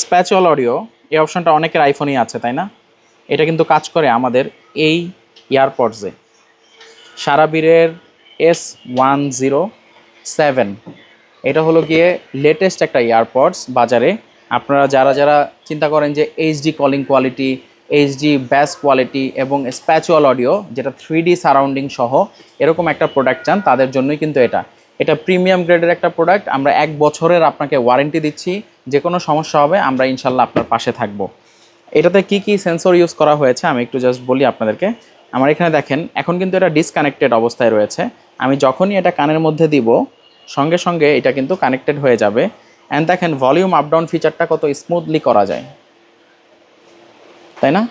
স্প্যাচুয়াল audio এই অপশনটা অনেকের আইফোনেই আছে, তাই না? এটা কিন্তু কাজ করে আমাদের এই ইয়ারপডসে সারাবীরের এস ওয়ান জিরো সেভেন এটা হলো গিয়ে লেটেস্ট একটা ইয়ারপডস বাজারে। আপনারা যারা যারা চিন্তা করেন যে HD calling quality HD bass quality এবং স্প্যাচুয়াল অডিও যেটা থ্রি ডি সারাউন্ডিং সহ, এরকম একটা প্রোডাক্ট চান, তাদের জন্যই কিন্তু এটা। এটা প্রিমিয়াম গ্রেডের একটা প্রোডাক্ট আমরা এক বছরের আপনাকে ওয়ারেন্টি দিচ্ছি যে কোনো সমস্যা হবে আমরা ইনশাল্লাহ আপনার পাশে থাকব। এটাতে কি কি সেন্সর ইউজ করা হয়েছে আমি একটু জাস্ট বলি আপনাদেরকে। আমার এখানে দেখেন, এখন কিন্তু এটা ডিসকানেক্টেড অবস্থায় রয়েছে। আমি যখনই এটা কানের মধ্যে দিব, সঙ্গে সঙ্গে এটা কিন্তু কানেক্টেড হয়ে যাবে। অ্যান্ড দেখেন ভলিউম আপ ডাউন ফিচারটা কত স্মুথলি করা যায়। তাই না?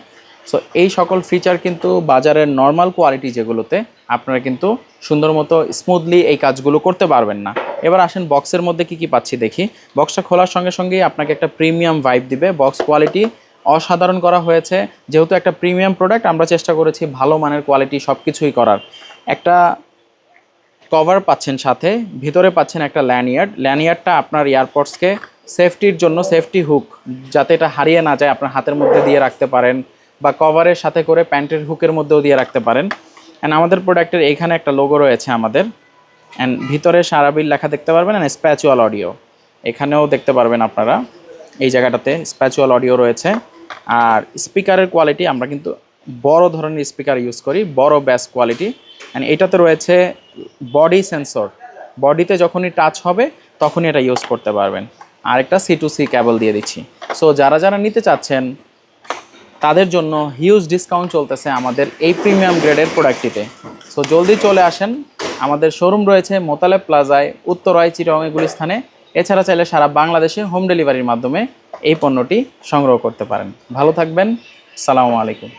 সো এই সকল ফিচার কিন্তু বাজারের নর্মাল কোয়ালিটি যেগুলোতে আপনারা কিন্তু সুন্দর মতো স্মুথলি এই কাজগুলো করতে পারবেন না। এবার আসেন বক্সের মধ্যে কি কি পাচ্ছি দেখি। বক্সটা খোলার সঙ্গে সঙ্গেই আপনাকে একটা প্রিমিয়াম ভাইব দিবে। বক্স কোয়ালিটি অসাধারণ করা হয়েছে। যেহেতু একটা প্রিমিয়াম প্রোডাক্ট আমরা চেষ্টা করেছি ভালো মানের কোয়ালিটি সব কিছুই করার। একটা কভার পাচ্ছেন সাথে, ভিতরে পাচ্ছেন একটা ল্যানিয়ার্ড ল্যানিয়ার্ডটা আপনার এয়ারপডসকে সেফটির জন্য সেফটি হুক যাতে এটা হারিয়ে না যায়, আপনার হাতের মধ্যে দিয়ে রাখতে পারেন। বা কভারের সাথে করে প্যান্টের হুকের মধ্যেও দিয়ে রাখতে পারেন। অ্যান্ড আমাদের প্রোডাক্টের এইখানে একটা লোগো রয়েছে আমাদের। অ্যান্ড ভিতরে সারাবিল লেখা দেখতে পারবেন অ্যান্ড স্প্যাচুয়াল অডিও এখানেও দেখতে পারবেন আপনারা। এই জায়গাটাতে স্প্যাচুয়াল অডিও রয়েছে। আর স্পিকারের কোয়ালিটি আমরা কিন্তু বড় ধরনের স্পিকার ইউজ করি, বড় ব্যাস কোয়ালিটি অ্যান্ড এটাতে রয়েছে বডি সেন্সর বডিতে যখনই টাচ হবে, তখনই এটা ইউজ করতে পারবেন। আর একটা সি টু সি ক্যাবল দিয়ে দিচ্ছি। সো যারা যারা নিতে চাচ্ছেন তাদের জন্য হিউজ ডিসকাউন্ট চলতেছে আমাদের এই প্রিমিয়াম গ্রেডের প্রোডাক্টটিতে সো জলদি চলে আসেন। আমাদের শোরুম রয়েছে মোতালে প্লাজায় উত্তরায় চিরং এগুলি স্থানে। এছাড়া চাইলে সারা বাংলাদেশে হোম ডেলিভারির মাধ্যমে এই পণ্যটি সংগ্রহ করতে পারেন। ভালো থাকবেন। সালামু আলাইকুম।